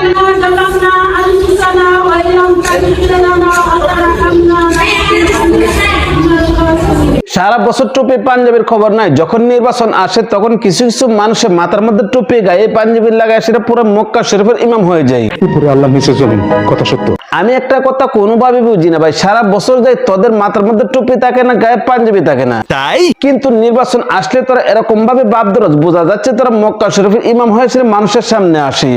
ربنا ظلمنا أنفسنا وإن لم تغفر لنا وترحمنا لنكونن من الخاسرين সারা বছর টুপি পাঞ্জাবির খবর নাই যখন নির্বাচন আসে তখন কিছু কিছু মানুষের মাথার মধ্যে টুপি গায়ে পাঞ্জাবি লাগায় সেটা পুরো মক্কা শরীফের ইমাম হয়ে যায় উপরে আল্লাহ নিচে চলেন কথা সত্য আমি একটা কথা কোনোভাবে বুঝি না ভাই। সারা বছর যায় তোদের মাথার মধ্যে টুপি থাকে না গায়ে পাঞ্জাবি থাকে না। তাই? কিন্তু নির্বাচন আসলে তোরা এরকম ভাবে বাপ বাপদরজ বোঝা যাচ্ছে তোরা মক্কা শরীফের ইমাম হয়েছে মানুষের সামনে আসে।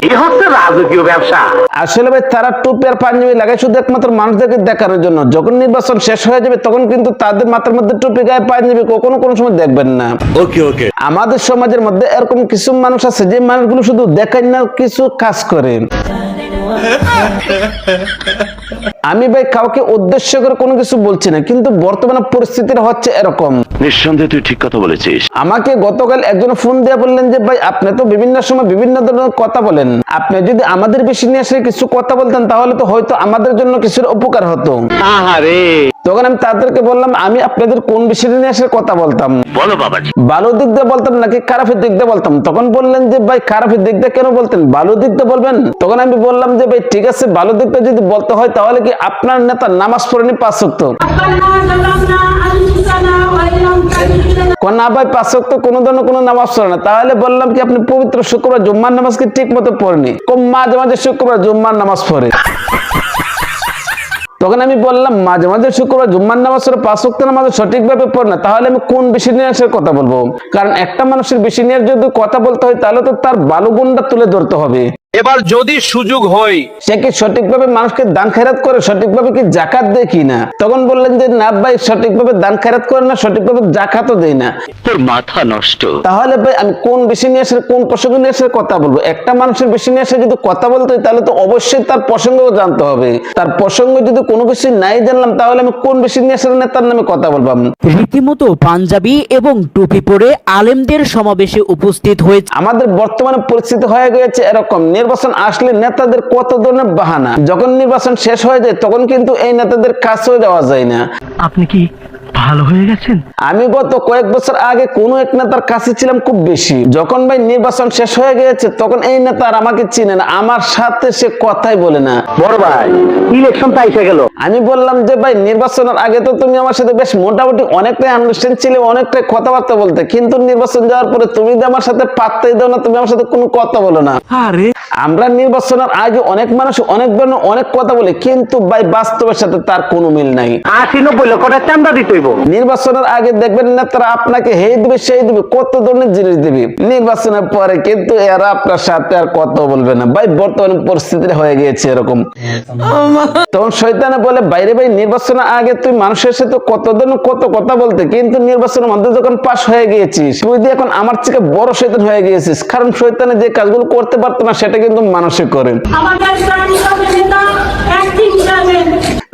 আসলে ভাই তারা টুপি আর পাঞ্জাবি লাগায় শুধু একমাত্র মানুষদেরকে দেখানোর জন্য। যখন নির্বাচন শেষ হয়ে যাবে তখন কিন্তু তাদের মাথার মধ্যে টুপি গায়ে পাঞ্জাবি কখনো কোনো সময় দেখবেন না। ওকে ওকে। আমাদের সমাজের মধ্যে এরকম কিছু মানুষ আছে যে মানুষগুলো শুধু দেখায় না কিছু কাজ করেন Ah. আমি ভাই কাউকে উদ্দেশ্য করে কোনো কিছু বলছি না কিন্তু বর্তমানে পরিস্থিতিটা হচ্ছে এরকম। নিঃসন্দেহে তুই ঠিক কথা বলেছিস। আমাকে গতকাল একজন ফোন দিয়ে বললেন যে ভাই আপনি তো বিভিন্ন সময় বিভিন্ন ধরনের কথা বলেন। আপনি যদি আমাদের বেশি নিয়ে এসে কিছু কথা বলতেন তাহলে তো হয়তো আমাদের জন্য কিছুর উপকার হতো। তখন আমি তাদেরকে বললাম আমি আপনাদের কোন বিষয় নিয়ে এসে কথা বলতাম? বলো বাবাজি। ভালো দিক দিয়ে বলতাম নাকি খারাপের দিক দিয়ে বলতাম? তখন বললেন যে ভাই খারাপের দিক দিয়ে কেন বলতেন? ভালো দিক দিয়ে বলবেন? তখন আমি বললাম যে ভাই ঠিক আছে ভালো দিক দিয়ে যদি বলতে হয় তাহলে কি আপনার নেতা নামাজ পড়েনি পাঁচ শক্ত ভাই পাঁচ শক্ত কোনো ধরনের কোনো নামাজ পড়ে না। তাহলে বললাম কি আপনি পবিত্র শুক্রবার জুম্মার ঠিক মতো পড়েনি? কম মাঝে মাঝে শুক্রবার জুম্মার নামাজ পড়ে। তখন আমি বললাম, মাঝে মাঝে শুক্রবার জুম্মান নামাজ পাঁচ ওয়াক্ত নামাজ সঠিকভাবে পড়ে না। তাহলে আমি কোন বেশি নিয়াসের কথা বলব? কারণ একটা মানুষের বেশি নিয়ে যদি কথা বলতে হয়, তাহলে তো তার বালুগুন্ডা গুণটা তুলে ধরতে হবে। এবার যদি সুযোগ হয় সে কি সঠিকভাবে মানুষকে দান খেরাত করে? সঠিকভাবে কি জাকাত দেয় কি না? তখন বললেন যে না ভাই সঠিকভাবে দান খেরাত করে না সঠিকভাবে জাকাতও দেয় না। তোর মাথা নষ্ট। তাহলে ভাই আমি কোন বিষয় নিয়ে এসে কোন প্রসঙ্গ নিয়ে এসে কথা বলব? একটা মানুষের বিষয় নিয়ে এসে যদি কথা বলতে হয় তাহলে তো অবশ্যই তার প্রসঙ্গও জানতে হবে। তার প্রসঙ্গ যদি কোনো বিষয় নাই জানলাম তাহলে আমি কোন বিষয় নিয়ে এসে তার নামে কথা বলবাম রীতিমতো পাঞ্জাবি এবং টুপি পরে আলেমদের সমাবেশে উপস্থিত হয়েছে। আমাদের বর্তমানে পরিস্থিতি হয়ে গেছে এরকম। নির্বাচন আসলে নেতাদের কত ধরনের বাহানা? যখন নির্বাচন শেষ হয়ে যায়, তখন কিন্তু এই নেতাদের কাছেও যাওয়া যায় না। আপনি কি ভালো হয়ে গেছেন? আমি গত কয়েক বছর আগে কোন এক নেতার কাছে ছিলাম খুব বেশি। যখন ভাই নির্বাচন শেষ হয়ে গিয়েছে তখন এই নেতা আর আমাকে চিনে না। আমার সাথে সে কথাই বলে না। বড় ভাই ইলেকশন তো এসে গেল। আমি বললাম যে ভাই নির্বাচনের আগে তো তুমি আমার সাথে বেশ মোটামুটি অনেকটাই আন্ডারস্ট্যান্ড ছিলে অনেকটাই কথাবার্তা বলতে। কিন্তু নির্বাচন যাওয়ার পরে তুমি যে আমার সাথে পাত্তাই দাও না তুমি আমার সাথে কোনো কথা বলো না। আরে। আমরা নির্বাচনের আগে অনেক মানুষ অনেক ধরনের অনেক কথা বলে কিন্তু ভাই বাস্তবের সাথে তার কোনো মিল নাই। আশি নব্বই লক্ষ টাকা চান্দা দিতে হইব। নির্বাচনের আগে দেখবেন না, তারা আপনাকে হেই দিবে, সেই দিবে, কত ধরনের জিনিস দিবে। নির্বাচনের পরে কিন্তু এরা আপনার সাথে আর কথা বলবে না। ভাই, বর্তমান পরিস্থিতি হয়ে গিয়েছে এরকম। তখন শৈতানে বলে, বাইরে ভাই, নির্বাচনের আগে তুই মানুষের সাথে কত ধরনের কত কথা বলতে? কিন্তু নির্বাচনের মধ্যে যখন পাশ হয়ে গিয়েছিস, তুই দিয়ে এখন আমার থেকে বড় শৈতান হয়ে গিয়েছিস, কারণ শৈতানে যে কাজগুলো করতে পারতো না, সেটা কিন্তু মানুষে করে। আমাদের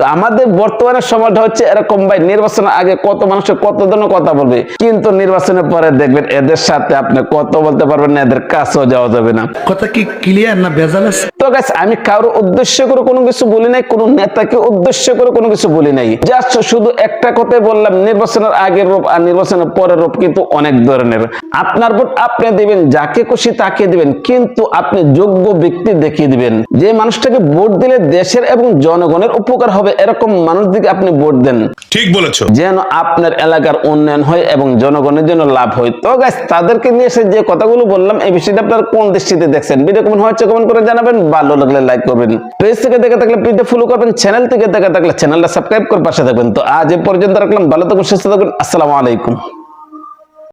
তো আমাদের বর্তমানে সময়টা হচ্ছে এরকম ভাই নির্বাচনের আগে কত মানুষের কত ধরনের কথা বলবে কিন্তু নির্বাচনের পরে দেখবেন এদের সাথে আপনি কত বলতে পারবেন না এদের কাছেও যাওয়া যাবে না। কথা কি ক্লিয়ার না আছে? তো গাছ আমি কারও উদ্দেশ্য করে কোনো কিছু বলি নাই কোনো নেতাকে উদ্দেশ্য করে কোনো কিছু বলি নাই। জাস্ট শুধু একটা কথাই বললাম নির্বাচনের আগের রূপ আর নির্বাচনের পরের রূপ কিন্তু অনেক ধরনের। আপনার ভোট আপনি দিবেন যাকে খুশি তাকে দিবেন কিন্তু আপনি যোগ্য ব্যক্তি দেখিয়ে দিবেন। যে মানুষটাকে ভোট দিলে দেশের এবং জনগণের উপকার হবে এরকম মানুষদেরকে আপনি ভোট দেন ঠিক বলেছ। যেন আপনার এলাকার উন্নয়ন হয় এবং জনগণের জন্য লাভ হয়। তো গাছ তাদেরকে নিয়ে এসে যে কথাগুলো বললাম এই বিষয়টা আপনার কোন দৃষ্টিতে দেখছেন? ভিডিও কেমন হয়েছে কমেন্ট করে জানাবেন ভালো লাগলে লাইক করবেন। পেজ থেকে দেখে থাকলে পেজটা ফলো করবেন চ্যানেল থেকে দেখে থাকলে চ্যানেলটা সাবস্ক্রাইব করে পাশে থাকবেন। তো আজ এ পর্যন্ত রাখলাম ভালো থাকুন সুস্থ থাকুন আসসালামু আলাইকুম।